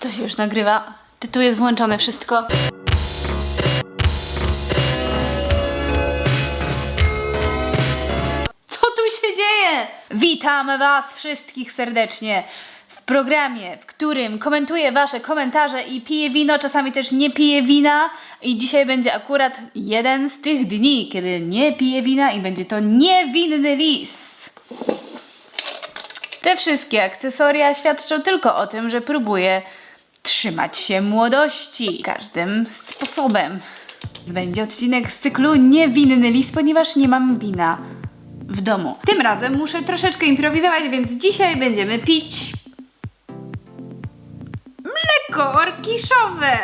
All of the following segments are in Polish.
to się już nagrywa? Czy tu jest włączone wszystko? Co tu się dzieje? Witam Was wszystkich serdecznie w programie, w którym komentuję Wasze komentarze i piję wino, czasami też nie piję wina. I dzisiaj będzie akurat jeden z tych dni, kiedy nie piję wina i będzie to niewinny lis. Te wszystkie akcesoria świadczą tylko o tym, że próbuję trzymać się młodości każdym sposobem. Będzie odcinek z cyklu Niewinny lis, ponieważ nie mam wina w domu. Tym razem muszę troszeczkę improwizować, więc dzisiaj będziemy pić mleko orkiszowe.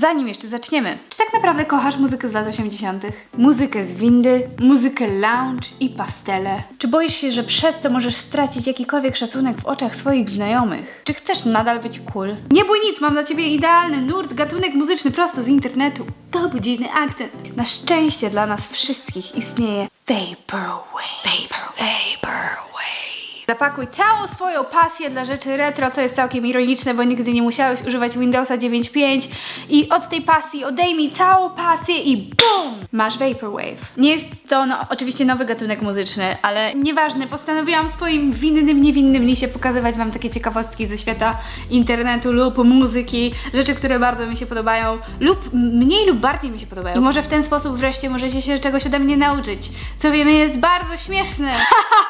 Zanim jeszcze zaczniemy, czy tak naprawdę kochasz muzykę z lat 80., muzykę z windy, muzykę lounge i pastele? Czy boisz się, że przez to możesz stracić jakikolwiek szacunek w oczach swoich znajomych? Czy chcesz nadal być cool? Nie bój nic, mam dla ciebie idealny nurt, gatunek muzyczny prosto z internetu. To był dziwny akcent. Na szczęście dla nas wszystkich istnieje Vaporwave. Vaporwave. Vaporwave. Zapakuj całą swoją pasję dla rzeczy retro, co jest całkiem ironiczne, bo nigdy nie musiałeś używać Windowsa 9.5 i od tej pasji odejmij całą pasję i BUM! Masz Vaporwave. Nie jest to no, oczywiście nowy gatunek muzyczny, ale nieważne, postanowiłam w swoim winnym, niewinnym lisie pokazywać Wam takie ciekawostki ze świata internetu lub muzyki, rzeczy, które bardzo mi się podobają lub mniej lub bardziej mi się podobają. I może w ten sposób wreszcie możecie się czegoś ode mnie nauczyć, co wiemy jest bardzo śmieszne.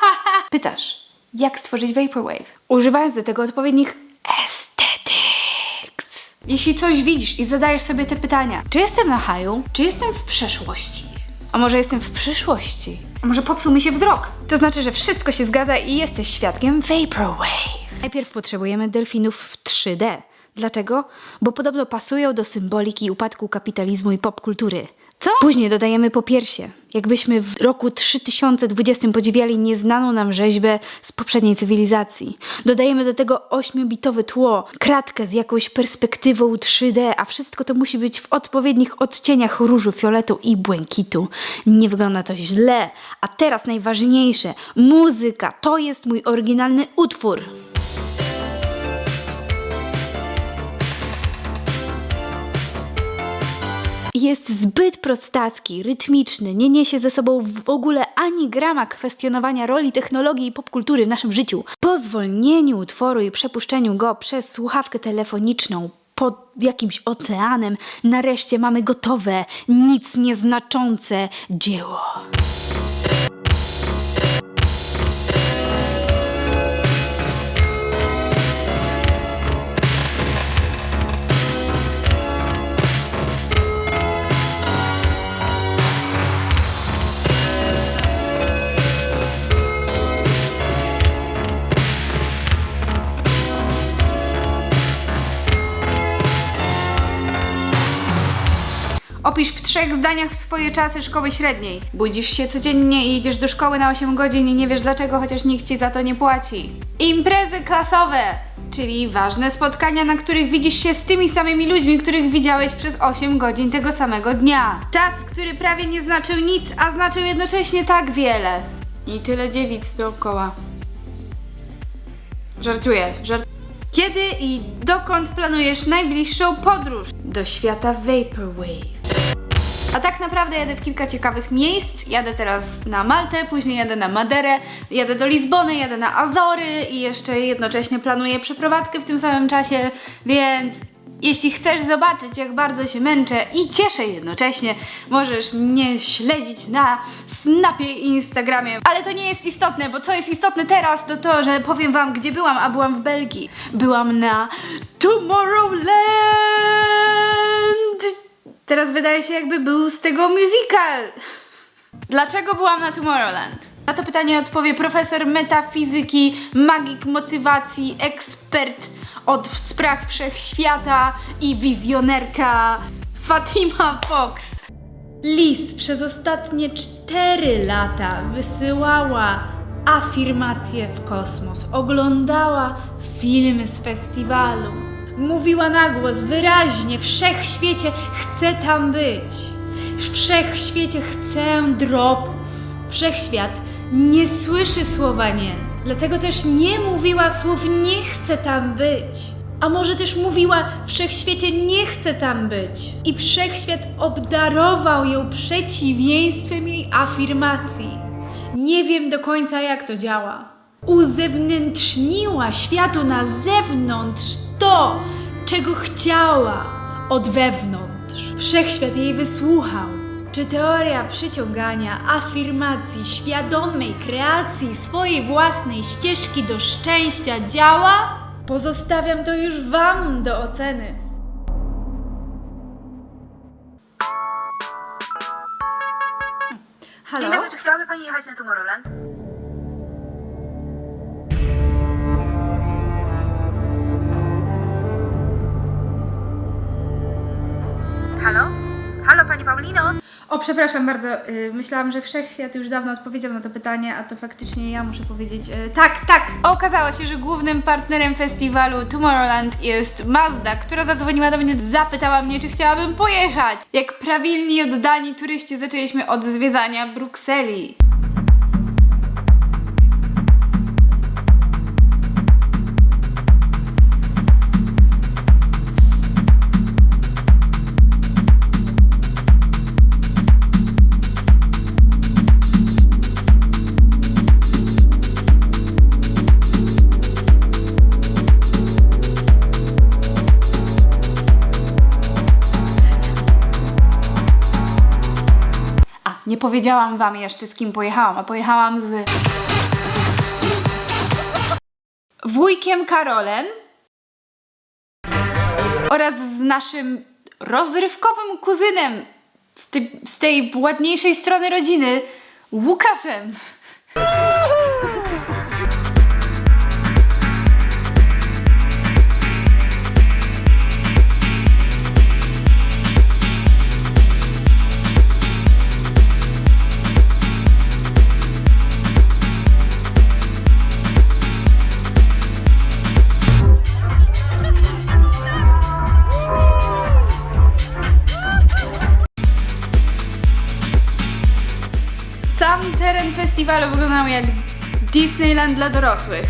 Pytasz, jak stworzyć Vaporwave? Używając do tego odpowiednich aesthetics. Jeśli coś widzisz i zadajesz sobie te pytania, czy jestem na haju, czy jestem w przeszłości? A może jestem w przyszłości? A może popsuł mi się wzrok? To znaczy, że wszystko się zgadza i jesteś świadkiem Vaporwave. Najpierw potrzebujemy delfinów w 3D. Dlaczego? Bo podobno pasują do symboliki upadku kapitalizmu i popkultury. Co? Później dodajemy popiersie. Jakbyśmy w roku 3020 podziwiali nieznaną nam rzeźbę z poprzedniej cywilizacji. Dodajemy do tego 8-bitowe tło, kratkę z jakąś perspektywą 3D, a wszystko to musi być w odpowiednich odcieniach różu, fioletu i błękitu. Nie wygląda to źle. A teraz najważniejsze, muzyka. To jest mój oryginalny utwór. Jest zbyt prostacki, rytmiczny, nie niesie ze sobą w ogóle ani grama kwestionowania roli technologii i popkultury w naszym życiu. Po zwolnieniu utworu i przepuszczeniu go przez słuchawkę telefoniczną pod jakimś oceanem, nareszcie mamy gotowe, nic nieznaczące dzieło. Opisz w trzech zdaniach swoje czasy szkoły średniej. Budzisz się codziennie i idziesz do szkoły na 8 godzin i nie wiesz dlaczego, chociaż nikt ci za to nie płaci. Imprezy klasowe, czyli ważne spotkania, na których widzisz się z tymi samymi ludźmi, których widziałeś przez 8 godzin tego samego dnia. Czas, który prawie nie znaczył nic, a znaczył jednocześnie tak wiele. I tyle dziewic dookoła. Żartuję, żartuję. Kiedy i dokąd planujesz najbliższą podróż do świata Vaporwave? A tak naprawdę jadę w kilka ciekawych miejsc. Jadę teraz na Maltę, później jadę na Maderę, jadę do Lizbony, jadę na Azory i jeszcze jednocześnie planuję przeprowadzkę w tym samym czasie, więc jeśli chcesz zobaczyć, jak bardzo się męczę i cieszę jednocześnie, możesz mnie śledzić na Snapie i Instagramie. Ale to nie jest istotne, bo co jest istotne teraz, to to, że powiem wam, gdzie byłam, a byłam w Belgii. Byłam na Tomorrowland! Teraz wydaje się, jakby był z tego musical. Dlaczego byłam na Tomorrowland? Na to pytanie odpowie profesor metafizyki, magik motywacji, ekspert od spraw wszechświata i wizjonerka Fatima Fox. Lis przez ostatnie 4 lata wysyłała afirmacje w kosmos, oglądała filmy z festiwalu, mówiła na głos wyraźnie: Wszechświecie chcę tam być. Wszechświecie chcę dropów. Wszechświat nie słyszy słowa nie. Dlatego też nie mówiła słów nie chcę tam być. A może też mówiła, wszechświecie nie chce tam być. I wszechświat obdarował ją przeciwieństwem jej afirmacji. Nie wiem do końca, jak to działa. Uzewnętrzniła światu na zewnątrz to, czego chciała od wewnątrz. Wszechświat jej wysłuchał. Czy teoria przyciągania, afirmacji, świadomej kreacji swojej własnej ścieżki do szczęścia działa? Pozostawiam to już Wam do oceny. Halo? Dzień dobry, czy chciałaby Pani jechać na Tomorrowland? O, przepraszam bardzo. y, Myślałam, że wszechświat już dawno odpowiedział na to pytanie, a to faktycznie ja muszę powiedzieć. y, Tak, tak! Okazało się, że głównym partnerem festiwalu Tomorrowland jest Mazda, która zadzwoniła do mnie, zapytała mnie, czy chciałabym pojechać. Jak prawilni oddani turyści zaczęliśmy od zwiedzania Brukseli. Powiedziałam wam jeszcze z kim pojechałam, a pojechałam z wujkiem Karolem oraz z naszym rozrywkowym kuzynem z, tej- z tej ładniejszej strony rodziny, Łukaszem. Sam teren festiwalu wyglądał jak Disneyland dla dorosłych.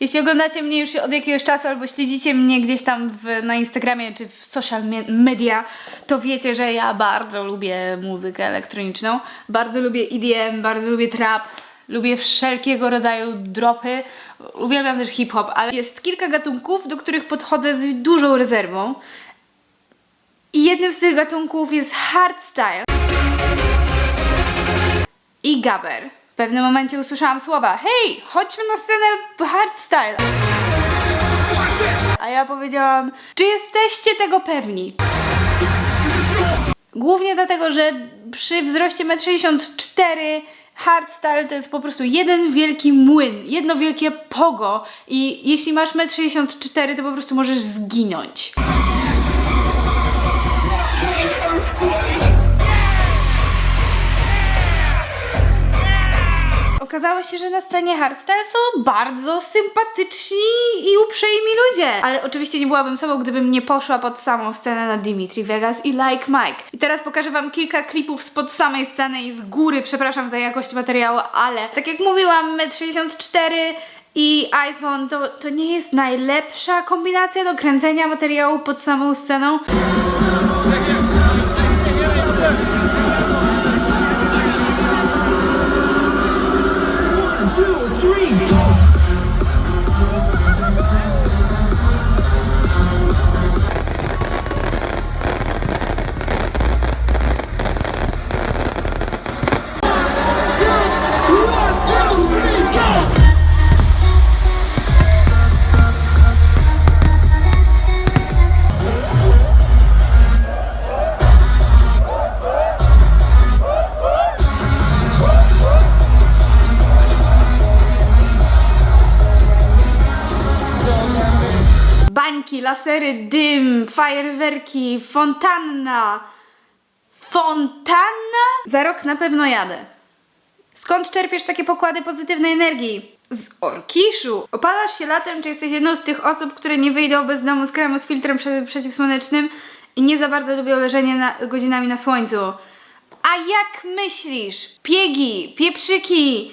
Jeśli oglądacie mnie już od jakiegoś czasu albo śledzicie mnie gdzieś tam w, na Instagramie czy w social me- media, to wiecie, że ja bardzo lubię muzykę elektroniczną. Bardzo lubię EDM, bardzo lubię trap, lubię wszelkiego rodzaju dropy. Uwielbiam też hip-hop, ale jest kilka gatunków, do których podchodzę z dużą rezerwą. I jednym z tych gatunków jest hardstyle i Gaber. W pewnym momencie usłyszałam słowa Hej, chodźmy na scenę hardstyle. A ja powiedziałam, czy jesteście tego pewni? Głównie dlatego, że przy wzroście 1,64 m hardstyle to jest po prostu jeden wielki młyn, jedno wielkie pogo i jeśli masz 1,64 m to po prostu możesz zginąć. Okazało się, że na scenie hardstyle są bardzo sympatyczni i uprzejmi ludzie. Ale oczywiście nie byłabym sobą, gdybym nie poszła pod samą scenę na Dimitri Vegas i Like Mike. I teraz pokażę wam kilka klipów spod samej sceny i z góry, przepraszam za jakość materiału, ale tak jak mówiłam, 1,64 m i iPhone to, to nie jest najlepsza kombinacja do kręcenia materiału pod samą sceną. Three, go! Dym, fajerwerki, fontanna. Fontanna? Za rok na pewno jadę. Skąd czerpiesz takie pokłady pozytywnej energii? Z orkiszu. Opalasz się latem, czy jesteś jedną z tych osób, które nie wyjdą bez domu z kremu z filtrem prze- przeciwsłonecznym i nie za bardzo lubią leżenie na, godzinami na słońcu? A jak myślisz? Piegi, pieprzyki,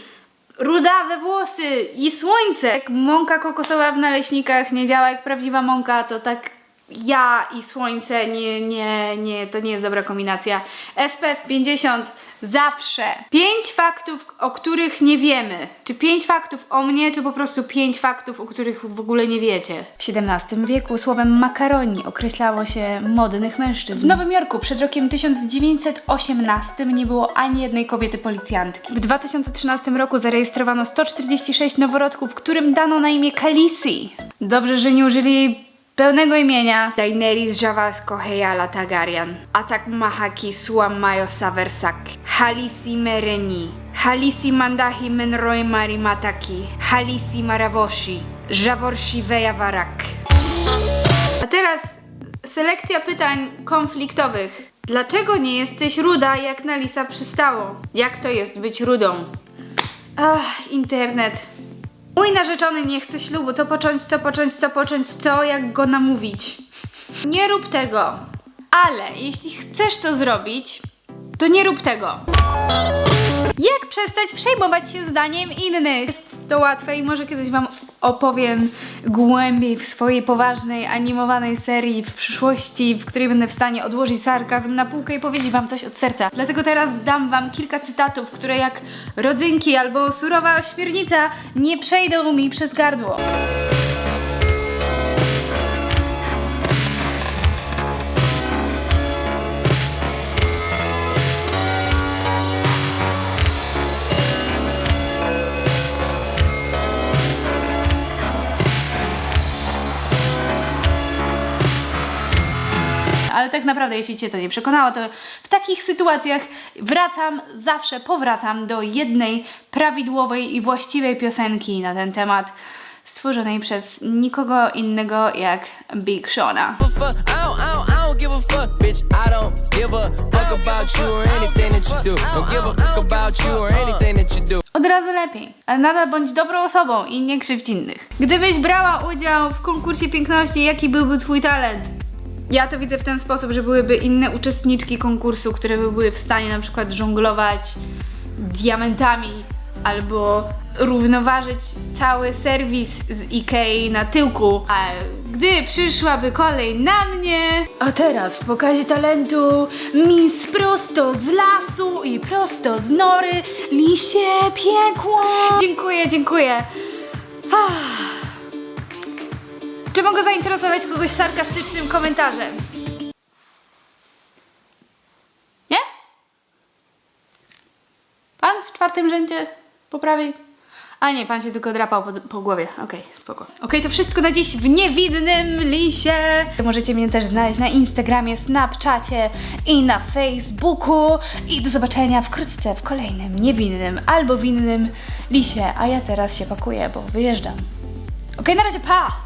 rudawe włosy i słońce. Jak mąka kokosowa w naleśnikach nie działa jak prawdziwa mąka, to tak ja i słońce nie, nie, nie, to nie jest dobra kombinacja. SPF 50 zawsze. Pięć faktów, o których nie wiemy. Czy pięć faktów o mnie, czy po prostu pięć faktów, o których w ogóle nie wiecie. W XVII wieku słowem makaroni określało się modnych mężczyzn. W Nowym Jorku przed rokiem 1918 nie było ani jednej kobiety policjantki. W 2013 roku zarejestrowano 146 noworodków, którym dano na imię Khaleesi. Dobrze, że nie użyli jej Pełnego imienia Daenerys Javasko Heyala Targaryen Atak Mahaki Suam Mayo Saversak Halisi Mereni Halisi Mandahi Menroy Marimataki Halisi Maravoshi Javorshi Vejavarak A teraz selekcja pytań konfliktowych. Dlaczego nie jesteś ruda, jak na Lisa przystało? Jak to jest być rudą? Ach, internet. Mój narzeczony nie chce ślubu, co począć, co począć, co począć, co, jak go namówić. Nie rób tego. Ale jeśli chcesz to zrobić, to nie rób tego. Jak przestać przejmować się zdaniem innych? Jest to łatwe i może kiedyś Wam opowiem głębiej w swojej poważnej, animowanej serii w przyszłości, w której będę w stanie odłożyć sarkazm na półkę i powiedzieć Wam coś od serca. Dlatego teraz dam Wam kilka cytatów, które jak rodzynki albo surowa ośmiornica nie przejdą mi przez gardło. Tak naprawdę, jeśli Cię to nie przekonało, to w takich sytuacjach wracam, zawsze powracam do jednej prawidłowej i właściwej piosenki na ten temat, stworzonej przez nikogo innego jak Big Shona. Od razu lepiej, ale nadal bądź dobrą osobą i nie krzywdź innych. Gdybyś brała udział w konkursie piękności, jaki byłby Twój talent? Ja to widzę w ten sposób, że byłyby inne uczestniczki konkursu, które by były w stanie na przykład żonglować diamentami albo równoważyć cały serwis z Ikei na tyłku. A gdy przyszłaby kolej na mnie... A teraz w pokazie talentu Miss prosto z lasu i prosto z nory liście piekło. Dziękuję, dziękuję. Ah. Czy mogę zainteresować kogoś sarkastycznym komentarzem? Nie? Pan w czwartym rzędzie po prawej? A nie, pan się tylko drapał po, po głowie. Okej, spoko. Okej, to wszystko na dziś w niewinnym lisie. Możecie mnie też znaleźć na Instagramie, Snapchacie i na Facebooku. I do zobaczenia wkrótce w kolejnym niewinnym albo winnym lisie. A ja teraz się pakuję, bo wyjeżdżam. Okej, na razie, pa!